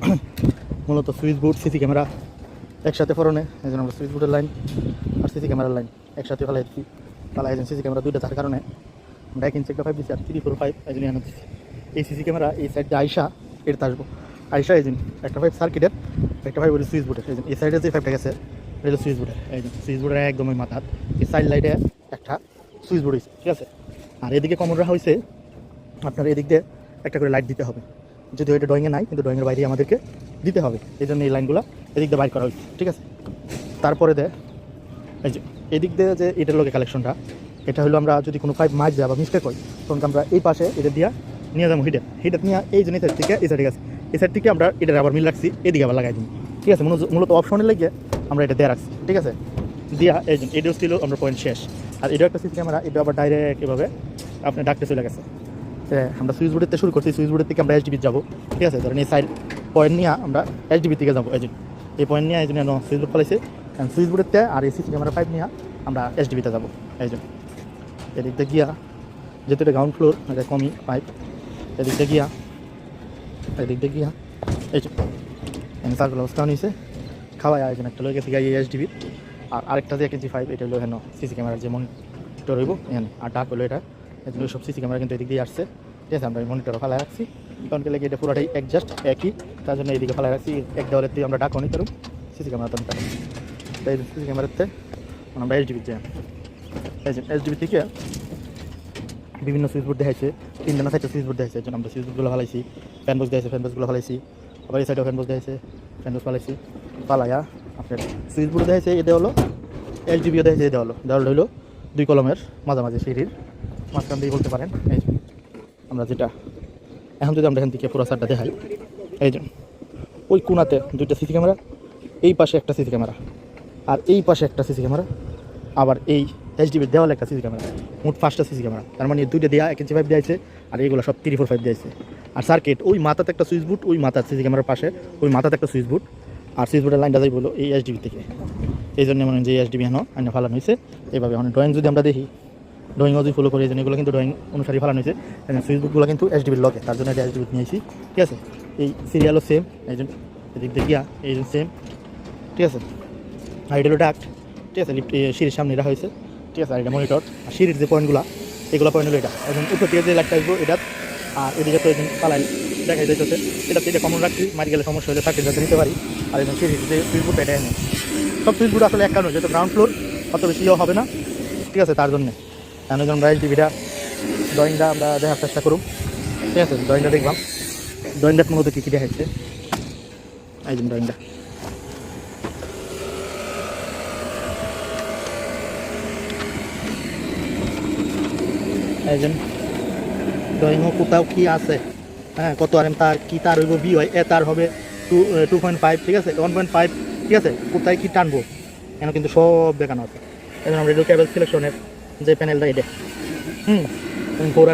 মূলত switch board, CC camera একসাথে ফরনে এই জন্য আমরা সুইচ বোর্ডের লাইন আর সিসি ক্যামেরার লাইন একসাথে ফেলাই দিচ্ছি। ফালাই সিসি ক্যামেরা দুইটা থাকার কারণে আমরা এক ইঞ্চি একটা ফাইভ দিচ্ছি আর থ্রি ফোর ফাইভ এই জন্য এনে দিচ্ছি। এই সিসি ক্যামেরা, এই সাইডে আইসা এর আসব। আইসা এই জন্য একটা ফাইভ সার্কিটের একটা ফাইভ সুইচ বোর্ডের, এই জন্য এই সাইডে যে ফাইভটা গেছে, এটা হলো সুইচ বোর্ডের, এই জন্য সুইচ বোর্ডের একদম ওই মাথার এই সাইড লাইটে একটা সুইচ বোর্ড হয়েছে, ঠিক আছে? আর এদিকে কমন রাখা হয়েছে, আপনার এদিক দিয়ে একটা করে লাইট দিতে হবে। যদিও এটা ড্রয়িংয়ে নাই, কিন্তু ড্রয়িংয়ের বাইরে আমাদেরকে দিতে হবে। এই জন্য এই লাইনগুলো এদিক দিয়ে বাইর করা হয়েছে, ঠিক আছে? তারপরে দেয় এই যে, এদিক দিয়ে যে এটার লোকে কালেকশনটা এটা হলো আমরা যদি কোনো পাইপ মাছ যায় বা মিস্টেক হয়, তখন আমরা এই পাশে এটা দিয়া নিয়ে যাব হিটার হিটার নিয়ে এই জন্য সাইড থেকে এই সাইডে গেছে। এই সাইড থেকে আমরা এটার আবার মিল রাখছি, এদিকে আবার লাগাই দিই। ঠিক আছে? মূলত- অপশনে লাগিয়ে আমরা এটা দিয়ে রাখছি, ঠিক আছে? দিয়া, এই জন্য এটাও ছিল আমরা পয়েন্ট শেষ। আর এটাও একটা সিসি ক্যামেরা এটা আবার ডাইরেক্ট এভাবে আপনার ডাকতে চলে গেছে। আমরা সুইচ বোর্ডের থেকে শুরু করছি, সুইচ বোর্ডের থেকে আমরা এইচডিবি যাব, ঠিক আছে? ধরেন এই সাইড পয়েন্ট নিয়ে আমরা এইচডিবি থেকে যাব, এই এই পয়েন্ট নিয়ে, এই জন্য সুইচ বোর্ড ফেলাইছে সুইচ বোর্ডের থেকে আর এই সিসি ক্যামেরা পাইপ নিয়ে আমরা এইচডিবিতে যাব, এই জন্য এদিক দিয়ে গিয়া, যেহেতু এটা গ্রাউন্ড ফ্লোর এটা কমই পাইপ, এদিক দিয়ে গিয়া, এদিক দিয়ে গিয়া, এই জন্য সার্কুল অবস্থা নিয়েছে খাওয়াই আয়োজন একটা লোক গেছে গিয়ে এইচডিবি আর আরেকটা যে কেজি ফাইভ এটা হলো হেন সিসি ক্যামেরার যে মনিটর এখানে। আর ডাক হলো এটা। এগুলো সব সিসি ক্যামেরা কিন্তু এদিক দিয়ে আসছে। ঠিক আছে, আমরা মনিটর ফেলা রাখছি। কারণ লাগে এটা পুরোটাই অ্যাডজাস্ট একই, তার জন্য এইদিকে ফেলা রাখছি। এক দেওয়ালের দিয়ে আমরা ডাক অনেক করুন সিসি ক্যামেরা তো নিতে তাই সিসি ক্যামেরাতে আমরা এইচডিবি যাই। এইচডিবি থেকে বিভিন্ন সুইচ বোর্ড দেখাইছে তিনটা না চারটা সুইচ বোর্ড দেখাইছে। আমরা সুইচ বোর্ডগুলো ফেলাইছি ফ্যান বক্স দেখাইছে ফ্যান বক্সগুলো ফেলাইছি। আবার এই সাইডেও ফ্যান বক্স দেখাইছে ফ্যান বক্স ফেলাইছি। পালাইয়া আপনার সুইচ বোর্ড দেখাইছে এটা হলো এইচডিবিও দেখাইছে এটা হলো দেওয়াল হলো দুই কলমের মাঝামাঝি সিঁড়ির। মাঝখান দিয়ে বলতে পারেন। এই যে, আমরা যেটা এখন যদি আমরা এখান থেকে পুরো সারটা দেখাই এই জন্য ওই কোনাতে দুইটা সিসি ক্যামেরা এই পাশে একটা সিসি ক্যামেরা আর এই পাশে একটা সিসি ক্যামেরা আবার এই এইচডিবির দেওয়ালে একটা সিসি ক্যামেরা মোট পাঁচটা সিসি ক্যামেরা। তার মানে দুইটা দেওয়া এক ইঞ্চি ফাইভ দিয়েছে আর এইগুলো সব থ্রি ফোর ফাইভ দিয়েছে। আর সার্কিট ওই মাথাতে একটা সুইচ বুট ওই মাথার সিসি ক্যামেরার পাশে ওই মাথাতে একটা সুইচ বুট আর সুইচ বুটের লাইনটা যাই বলো এই এইচডিবি থেকে। এই জন্য মনে হয় যে এইচডিবি হেন আইনে ফালানো হয়েছে। এইভাবে মানে ড্রয়িং যদি আমরা দেখি ড্রয়িংও যদি ফলো করে এই এগুলো কিন্তু ড্রয়িং অনুসারে ফালানো হয়েছে সুইচ বুকগুলো কিন্তু এইচডিবির লগে তার জন্য এটা এইচডিবি নিয়েছি ঠিক আছে? এই সিরিয়ালও সেম এই জন্য এদিক দেখিয়া এই জন্য সেম ঠিক আছে? আর এটা ডাক্ট ঠিক আছে? লিফট সিঁড়ির সামনে রাখা হয়েছে, ঠিক আছে? আর এটা মনিটর আর সিঁড়ির যে পয়েন্টগুলো এগুলো পয়েন্ট হলো এটা। এখন উপর থেকে যে লাইটটা আসব এটা আর এদিকে তো একদিন পালাই দেখা যাইতেছে এটা এটা কমন রাখছি, মারি গেলে সমস্যা হলে সার্কিট যাতে নিতে পারি, আর একদম সিঁড়ির যে সুইচ বোর্ড এটা এনে। সব সুইচ বোর্ড আসলে এক কারণে, যেহেতু গ্রাউন্ড ফ্লোর অত বেশি হবে না, ঠিক আছে? তার জন্যে। কেন যখন রাইস টিভিটা। ড্রয়িংটা আমরা দেখার চেষ্টা করুন ঠিক আছে ড্রয়িংটা দেখলাম ড্রয়িংটা মূলত কী কী দেখাচ্ছে এই যে ড্রয়িংটা একজন ড্রয়িংও কোথাও কি আছে? হ্যাঁ কত আর এম তার, কি তার হইব বি হয়, এ তার হবে টু টু পয়েন্ট ফাইভ ঠিক আছে? ওয়ান পয়েন্ট ফাইভ ঠিক আছে? কোথায় কি টানবো? এখানে কিন্তু সব দেখানো আছে। এখন আমরা ক্যাবেল সিলেকশনের যে প্যানেলটা এটা। হুম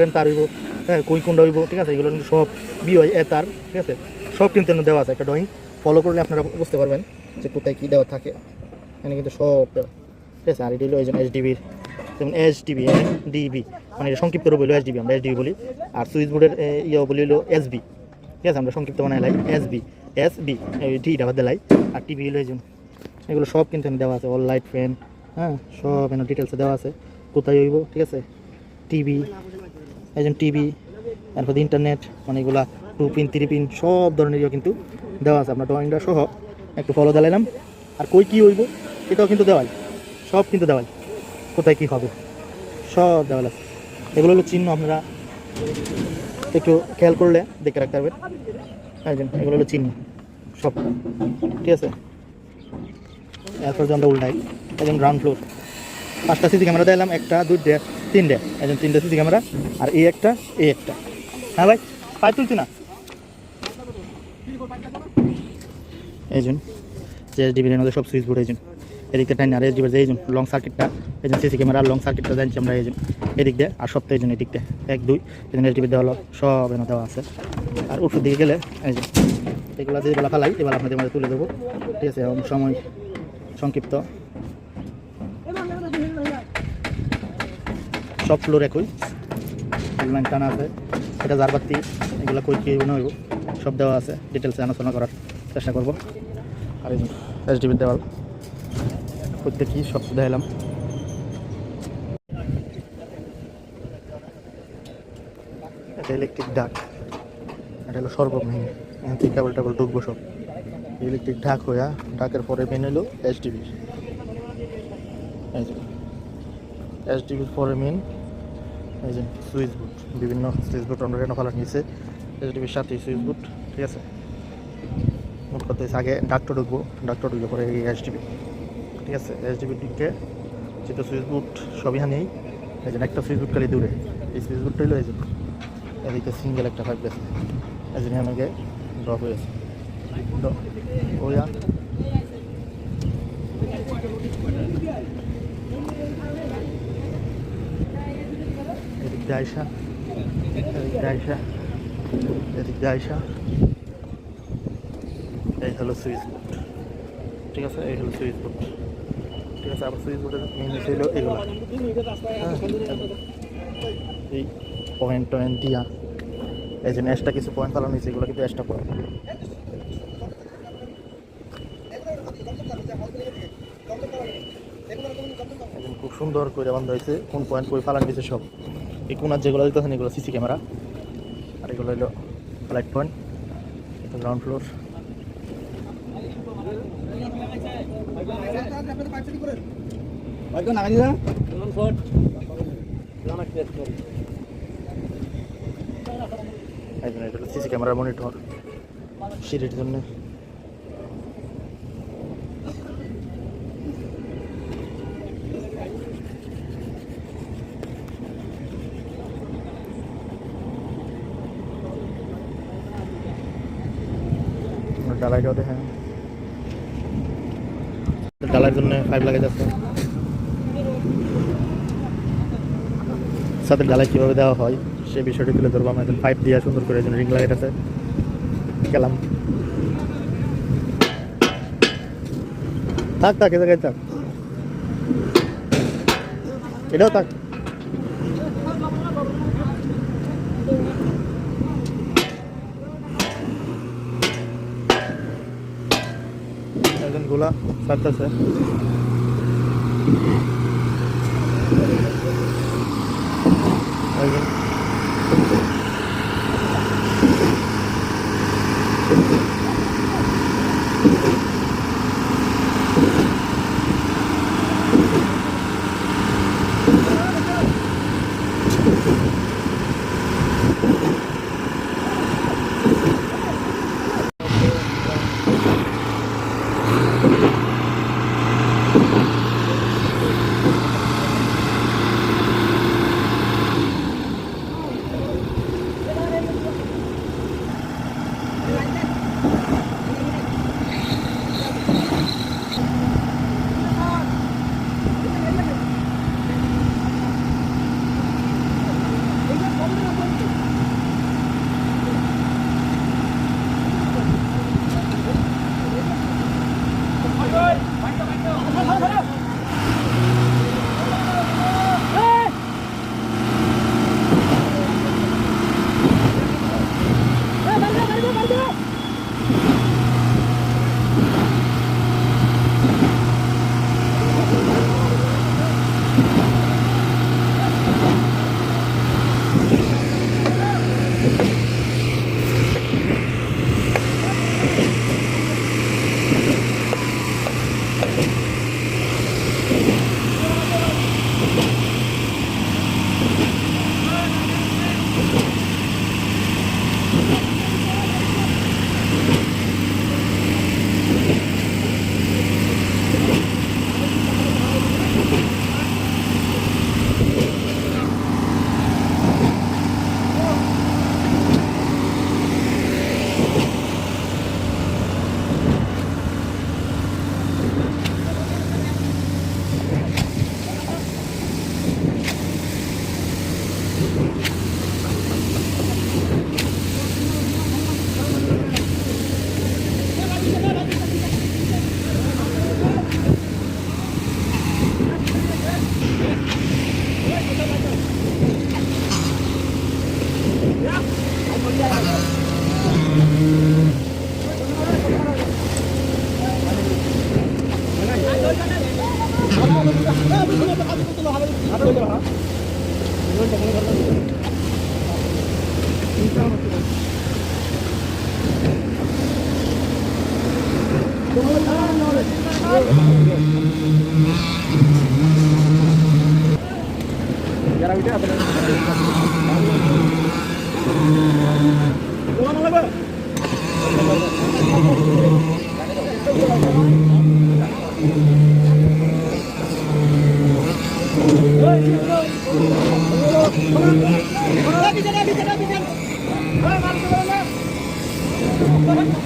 এম তার হইব হ্যাঁ কই কোনটা হইব, ঠিক আছে? এগুলো সব বি হয় এ তার, ঠিক আছে? সব কিন্তু দেওয়া আছে একটা ড্রয়িং ফলো করলে আপনারা বুঝতে পারবেন যে কোথায় কী দেওয়া থাকে। এখানে কিন্তু সব ঠিক আছে, আর এটি হলো এই জন্য এইচডিবির যেমন এইচডিবি ডিবি মানে এটা সংক্ষিপ্ত হলো এইচডিবি আমরা এইচডিবি বলি। আর সুইচ বোর্ডের ইয়ে বলি হলো এসবি ঠিক আছে, আমরা সংক্ষিপ্ত বানাই লাই। এসবি এসবি ডি ডাবা দেলাই আর টিভি হলো এই জন্য এগুলো সব কিন্তু দেওয়া আছে। অল লাইট ফ্যান হ্যাঁ সব এখানে ডিটেলসে দেওয়া আছে। কোথায় হইব, ঠিক আছে? টিভি একজন টিভি, তারপর ইন্টারনেট মানে এগুলা টু পিন থ্রি পিন সব ধরনের ইয়ে কিন্তু দেওয়া আছে। আপনার ড্রয়িংটা সহ একটু ফলো দিলাম আর কই কী হইব এটাও কিন্তু দেওয়াই সব কিন্তু দেওয়াই কোথায় কী হবে, সব দেওয়াল আছে। এগুলো হলো চিহ্ন আপনারা একটু খেয়াল করলে দেখে রাখতে পারবেন। একজন এগুলো হলো চিহ্ন, সব। ঠিক আছে? এরপর আমরা উল্টাই একজন গ্রাউন্ড ফ্লোর পাঁচটা সিসি ক্যামেরা দিলাম একটা দুই দুইটা, তিনটে। একজন তিনটে সিসি ক্যামেরা, আর এই একটা এই একটা। হ্যাঁ ভাই পাই তুলছি না। এই জন্য যে ডিবির মধ্যে সব সুইচ বোর্ড এই জন্য এদিকটা টাইন আর এসডিবির যে, এই জন্য লং সার্কিটটা এই জন্য সিসি ক্যামেরা লং সার্কিটটা জানছি আমরা, এই জন্য এদিক দিয়ে, আর সপ্তাহে এই জন্য এদিক দিয়ে। এক, দুই জন্য এসডিবি দেওয়া হলো, সব এনে দেওয়া আছে। আর উপর দিকে গেলে, এই যে, এগুলো যেগুলো ফেলাই এবার আপনাদের মধ্যে তুলে দেবো ঠিক আছে সময় সংক্ষিপ্ত। সব ফ্লোর একই। লাইন টানা আছে। এটা জারবাতি এগুলো কই কি হইব না হইব? সব দেওয়া আছে। ডিটেলসে আলোচনা করার চেষ্টা করব। আর এই এসডিবির দেওয়াল প্রত্যেকই সব দেখালাম এটা ইলেকট্রিক ডাক এটা হলো সর্বমেইন এখান থেকে কেবল টেবল ঢুকবো সব। ইলেকট্রিক ঢাক হইয়া ঢাকের পরে মেন হলো এসডিবি এই এসডিবির পরে মেন এই যে সুইচ বোর্ড বিভিন্ন সুইচ বোর্ড আমরা রেনো ফেলার নিচে এসডিবির সাথে সুইচ বোর্ড ঠিক আছে? মোট হচ্ছে আগে ডাক্তার ঢুকবো ডাক্তার ঢুকে পরে এই এসডিবি। ঠিক আছে? এসডিবি ঢুকে যেটা সুইচ বোর্ড সবই হানেই এই যে একটা সুইচ বোর্ড খালি দূরে। এই সুইচ বোর্ডটা হলো এই যে, এদিকে সিঙ্গেল একটা থাকবে। এই জন্য আমাকে ড্রপ হয়েছে ওয়া এদিক দিয়ে আইসা এদিক দিয়ে আইসা এদিক দিয়ে আইসা এই হলো সুইচ বোর্ড। ঠিক আছে? এই হলো সুইচ ঠিক আছে? আবার সুইচ বোর্ডের মেন এগুলো। এই পয়েন্ট টয়েন্ট দিয়া। এই জন্য এক্সট্রা কিছু পয়েন্ট ফেলানো হয়েছে, এগুলো কিন্তু এক্সট্রা পয়েন্ট খুব সুন্দর করে বান্ধা হয়েছে, কোন পয়েন্ট করে ফালান দিয়েছে সব। এই কোনার যেগুলো দিতেছেন, এগুলো সিসি ক্যামেরা। আর এগুলো হলো light point ground floor CC ক্যামেরার মনিটর সিঁড়ির জন্য। ডালাইটাও দেখেন ডালার জন্য পাইপ লাগে যাচ্ছে। সাথে ডালাই কীভাবে দেওয়া হয় সেই বিষয়টি তুলে ধরবো আমরা। পাইপ দিয়ে সুন্দর করে রিং লাইট আছে গেলাম। থাক থাক, এ জায়গায় থাক। এটাও থাক। একজন গোলা Bisa, bisa, bisa, bisa. Oh, mantap, mantap.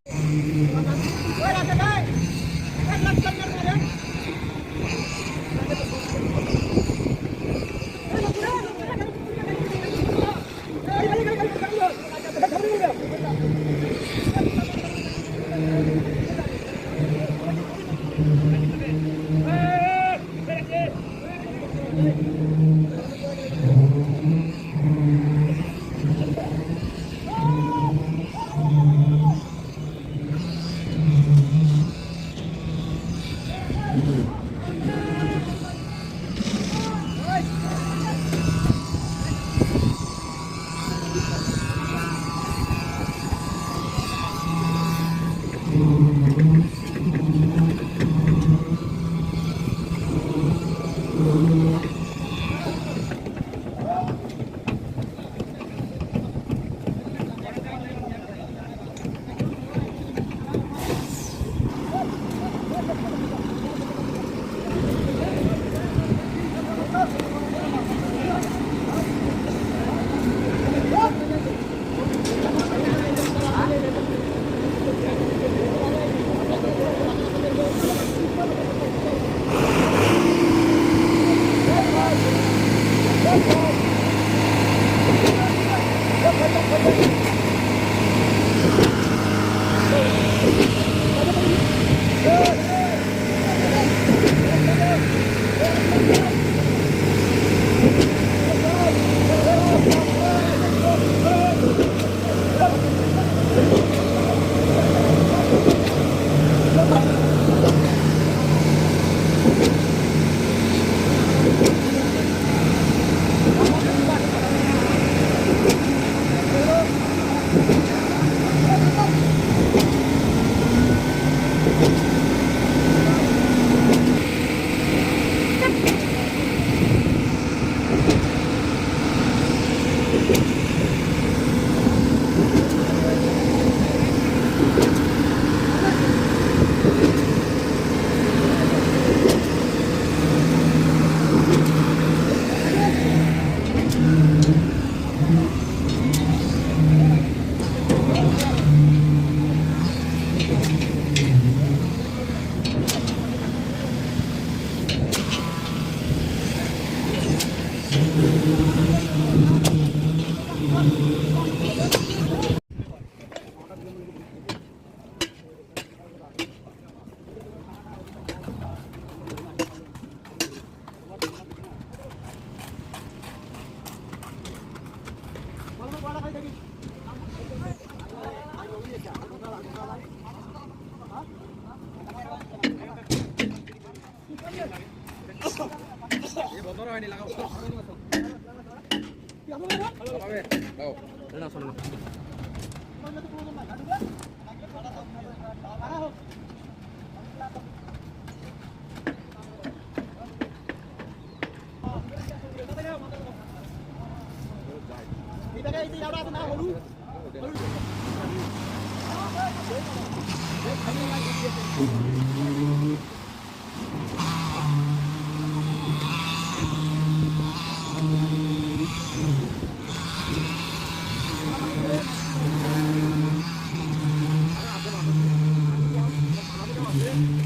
Yeah.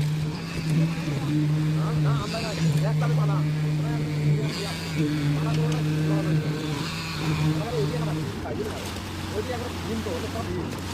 我这个挺多的，到底。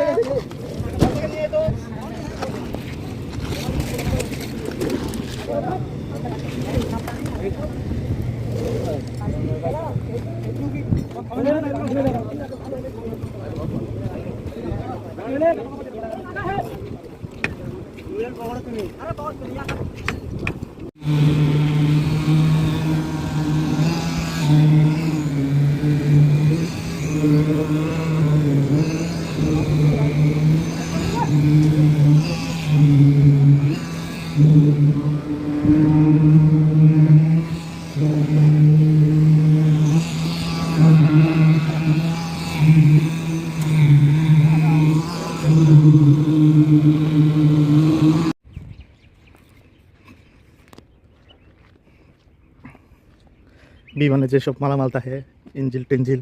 ছাড়তেছে একজন বিমানে যেসব মালামাল থাকে, ইঞ্জিল টেঞ্জিল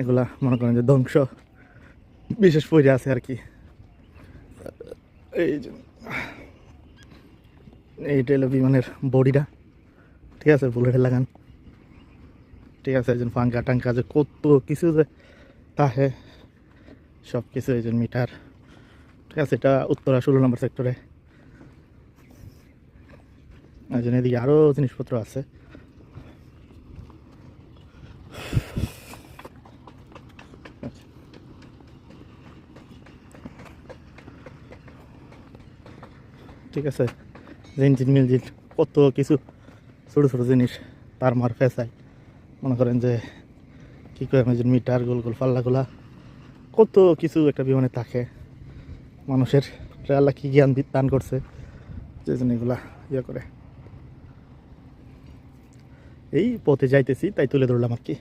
এগুলা মনে করেন যে ধ্বংস। বিশেষ পরে আছে আর কি। এই যে এইটা হলো বিমানের বডিটা। ঠিক আছে, বুলেটের লাগান। ঠিক আছে, একজন ফাঙ্কা টাঙ্কা যে কত কিছু যে তাহে সব কিছু যে মিটার। ঠিক আছে, এটা উত্তরা ষোলো নম্বর সেক্টরে একজন এদিকে আরও জিনিসপত্র আছে। ঠিক আছে। ইঞ্জিন মিঞ্জিন, কত কিছু ছোটো ছোটো জিনিস তার মার ফেসাই মনে করেন যে, কী করে যে মিটার, গোল গোল পাল্লাগুলা, কত কিছু একটা বিমানে থাকে। মানুষের আল্লাহ কী জ্ঞান দান করছে যে জন্য এগুলা ইয়ে করে। এই পথে যাইতেছি, তাই তুলে ধরলাম আর কি।